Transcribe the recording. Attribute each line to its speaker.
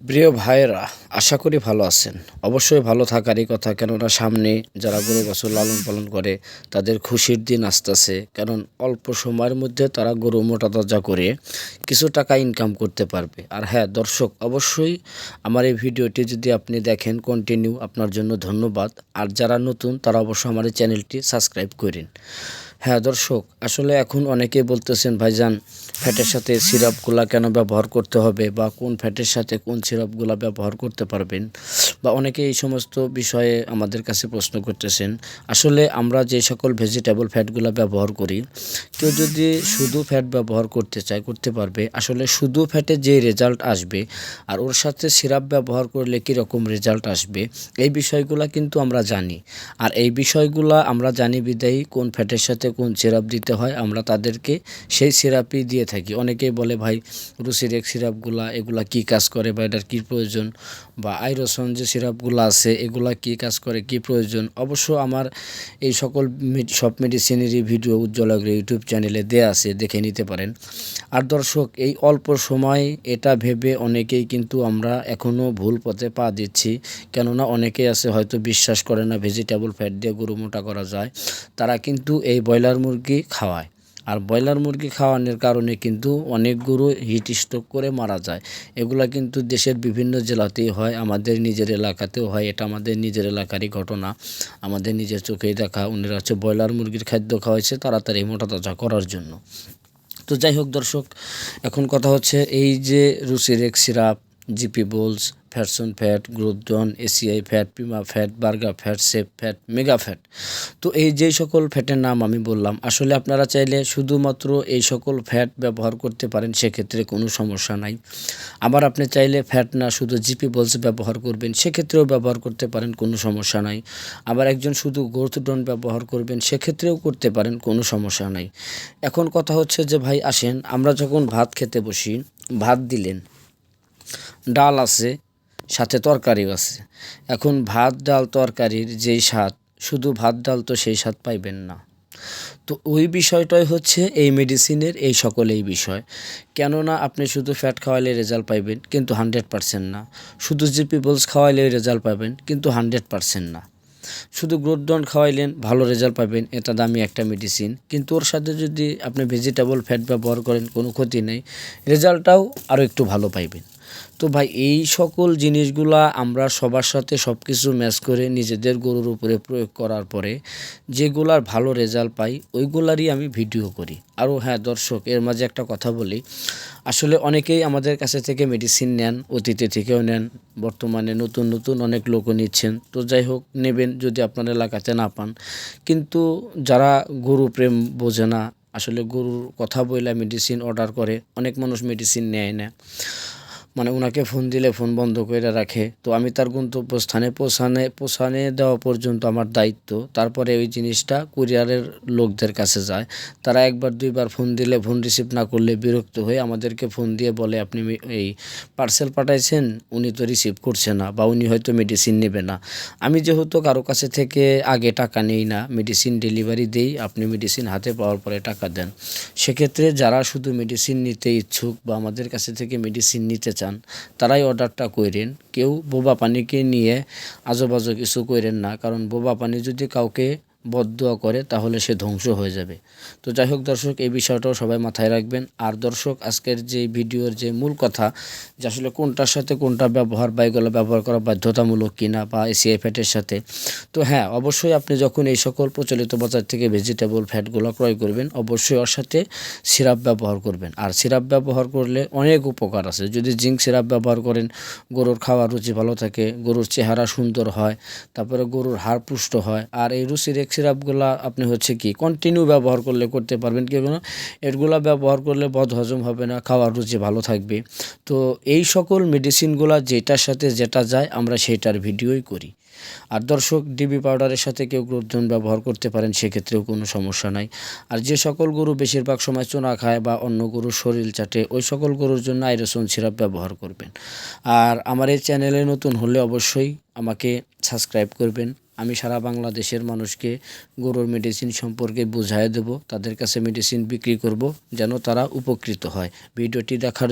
Speaker 1: প্রিয় ভাইয়েরা, আশা করি ভালো আছেন। অবশ্যই ভালো থাকারই কথা, কেননা সামনে যারা গরু বছর লালন পালন করে, তাদের খুশির দিন আসতেছে। কারণ অল্প সময়ের মধ্যে তারা গরু মোটা তাজা করে কিছু টাকা ইনকাম করতে পারবে। আর হ্যাঁ দর্শক, অবশ্যই আমার এই ভিডিওটি যদি আপনি দেখেন কন্টিনিউ আপনার জন্য ধন্যবাদ। আর যারা নতুন, তারা অবশ্যই আমার এই চ্যানেলটি সাবস্ক্রাইব করেন। হ্যাঁ দর্শক, আসলে এখন অনেকেই বলতেছেন, ভাইজান, ফ্যাটের সাথে সিরাপগুলা কেন ব্যবহার করতে হবে? বা কোন ফ্যাটের সাথে কোন সিরাপগুলা ব্যবহার করতে পারবেন? বা অনেকে এই সমস্ত বিষয়ে আমাদের কাছে প্রশ্ন করতেছেন, আসলে আমরা যে সকল ভেজিটেবল ফ্যাটগুলো ব্যবহার করি, কেউ যদি শুধু ফ্যাট ব্যবহার করতে চায়, করতে পারবে। আসলে শুধু ফ্যাটে যে রেজাল্ট আসবে, আর ওর সাথে সিরাপ ব্যবহার করলে কীরকম রেজাল্ট আসবে, এই বিষয়গুলো কিন্তু আমরা জানি। আর এই বিষয়গুলো আমরা জানি বিদায়ী কোন ফ্যাটের সাথে কোন সিরাপ দিতে হয়, আমরা তাদেরকে সেই সিরাপই দিয়ে থাকি। অনেকেই বলে, ভাই, রুসির এক সিরাপগুলা, এগুলা কি কাজ করে বা এটার কী প্রয়োজন? বা আইরোসন যে সিরাপগুলো আছে, এগুলা কি কাজ করে, কি প্রয়োজন? অবশ্য আমার এই সকল সব মেডিসিনেরই ভিডিও উজ্জ্বল ইউটিউব চ্যানেলে দেয়া আছে, দেখে নিতে পারেন। আর দর্শক, এই অল্প সময় এটা ভেবে অনেকেই কিন্তু আমরা এখনও ভুল পথে পা দিচ্ছি, কেননা অনেকেই আছে হয়তো বিশ্বাস করে না ভেজিটেবল ফ্যাট দিয়ে গরু মোটা করা যায়, তারা কিন্তু এই ব্রয়লার মুরগি খাওয়ায়। আর ব্রয়লার মুরগি খাওয়ানোর কারণে কিন্তু অনেক গরু হিট স্ট্রোক করে মারা যায়। এগুলা কিন্তু দেশের বিভিন্ন জেলাতেই হয়, আমাদের নিজের এলাকাতেও হয়। এটা আমাদের নিজের এলাকারই ঘটনা। আমাদের নিজের চোখেই দেখা, উনিরা হচ্ছে ব্রয়লার মুরগির খাদ্য খাওয়াইছে তাড়াতাড়ি মোটা তাজা করার জন্য। তো যাই হোক দর্শক, এখন কথা হচ্ছে এই যে রুসিরেক সিরাপ জিপি বোলস ফ্যাটসন ফ্যাট গ্রোথডন এসিআই ফ্যাট, পিমা ফ্যাট, বার্গা ফ্যাট, সেপ ফ্যাট, মেগা ফ্যাট। তো এই যে সকল ফ্যাটের নাম আমি বললাম, আসলে আপনারা চাইলে শুধুমাত্র এই সকল ফ্যাট ব্যবহার করতে পারেন, সেক্ষেত্রে কোনো সমস্যা নাই। আবার আপনি চাইলে ফ্যাট না, শুধু জিপি বলস ব্যবহার করবেন, সেক্ষেত্রেও ব্যবহার করতে পারেন, কোনো সমস্যা নাই। আবার একজন শুধু গ্রোথডন ব্যবহার করবেন, সেক্ষেত্রেও করতে পারেন, কোনো সমস্যা নাই। এখন কথা হচ্ছে যে, ভাই, আসেন, আমরা যখন ভাত খেতে বসি, ভাত দিলেন ডাল আছে, সাথে তরকারিও আছে। এখন ভাত, ডাল, তরকারির যেই স্বাদ, শুধু ভাত, ডাল তো সেই স্বাদ পাইবেন না। তো ওই বিষয়টাই হচ্ছে এই মেডিসিনের এই সকল এই বিষয়। কেননা আপনি শুধু ফ্যাট খাওয়াইলে রেজাল্ট পাইবেন, কিন্তু হান্ড্রেড পারসেন্ট না। শুধু জিপি পিপলস খাওয়াইলে রেজাল্ট পাবেন, কিন্তু হান্ড্রেড পারসেন্ট না। শুধু গ্রোথ ডন খাওয়াইলেন, ভালো রেজাল্ট পাবেন, এটা দামি একটা মেডিসিন কিন্তু ওর সাথে যদি আপনি ভেজিটেবল ফ্যাট ব্যবহার করেন, কোনো ক্ষতি নেই। রেজাল্টটাও আরও একটু ভালো পাইবেন। তো ভাই, এই সকল জিনিসগুলা আমরা সবার সাথে সব কিছু ম্যাচ করে নিজেদের গরুর উপরে প্রয়োগ করার পরে যেগুলার ভালো রেজাল্ট পাই, ওইগুলারই আমি ভিডিও করি। আরও হ্যাঁ দর্শক, এর মাঝে একটা কথা বলি। আসলে অনেকেই আমাদের কাছে থেকে মেডিসিন নেন, অতীতে থেকেও নেন, বর্তমানে নতুন নতুন অনেক লোকও নিচ্ছেন। তো যাই হোক, নেবেন যদি আপনার এলাকাতে না পান। কিন্তু যারা গরু প্রেম বোঝে না, আসলে গরুর কথা বইলা মেডিসিন অর্ডার করে, অনেক মানুষ মেডিসিন নেয় না। মানে ওনাকে ফোন দিলে ফোন বন্ধ করে রাখে। তো আমি তার গন্তব্যস্থানে পৌঁছানে পৌঁছানে দেওয়া পর্যন্ত আমার দায়িত্ব। তারপরে ওই জিনিসটা কুরিয়ারের লোকদের কাছে যায়। তারা একবার, দুইবার ফোন দিলে, ফোন রিসিভ না করলে বিরক্ত হয়ে আমাদেরকে ফোন দিয়ে বলে, আপনি এই পার্সেল পাঠাইছেন, উনি তো রিসিভ করছে না বা উনি হয়তো মেডিসিন নেবে না। আমি যেহেতু কারও কাছে থেকে আগে টাকা নেই না, মেডিসিন ডেলিভারি দেই, আপনি মেডিসিন হাতে পাওয়ার পরে টাকা দেন। সেক্ষেত্রে যারা শুধু মেডিসিন নিতে ইচ্ছুক বা আমাদের কাছে থেকে মেডিসিন নিতে চান তারাই অর্ডারটা করেন কেউ বোবা পানিকে নিয়ে আজোবাজো কিছু করেন না, কারণ বোবা পানি যদি কাউকে বদদোয়া করে, তাহলে সে ধ্বংস হয়ে যাবে। তো যাই হোক দর্শক, এই বিষয়টাও সবাই মাথায় রাখবেন। আর দর্শক, আজকের যে ভিডিওর যে মূল কথা, যে আসলে কোনটার সাথে কোনটা ব্যবহার বা এগুলো ব্যবহার করা বাধ্যতামূলক কিনা বা এসিআই ফ্যাটের সাথে। তো হ্যাঁ অবশ্যই আপনি যখন এই সকল প্রচলিত বাজার থেকে ভেজিটেবল ফ্যাটগুলো ক্রয় করবেন, অবশ্যই ওর সাথে সিরাপ ব্যবহার করবেন। আর সিরাপ ব্যবহার করলে অনেক উপকার আছে। যদি জিঙ্ক সিরাপ ব্যবহার করেন, গরুর খাওয়ার রুচি ভালো থাকে, গরুর চেহারা সুন্দর হয়, তারপরে গরুর হাড় পুষ্ট হয়, আর এই রুচির এক সিরাপগুলা আপনি হচ্ছে কি কন্টিনিউ ব্যবহার করলে করতে পারবেন। কেন এগুলা ব্যবহার করলে বদ হজম হবে না, খাওয়ার রুচি ভালো থাকবে। তো এই সকল মেডিসিনগুলা যেটার সাথে যেটা যায় আমরা সেটার ভিডিওই করি। আর দর্শক ডিবি পাউডারের সাথে কেউ গ্রোথন ব্যবহার করতে পারেন, সেক্ষেত্রেও কোনো সমস্যা নাই। আর যে সকল গরু বেশিরভাগ সময় চোনা খায় বা অন্য গরুর শরীর চাটে, ওই সকল গরুর জন্য আইরোসন সিরাপ ব্যবহার করবেন। আর আমার এই চ্যানেলে নতুন হলে অবশ্যই আমাকে সাবস্ক্রাইব করবেন। আমি সারা বাংলাদেশের মানুষকে গরুর মেডিসিন সম্পর্কে বুঝাই দেব, তাদের কাছে মেডিসিন বিক্রি করব, যেন তারা উপকৃত হয়। ভিডিওটি দেখার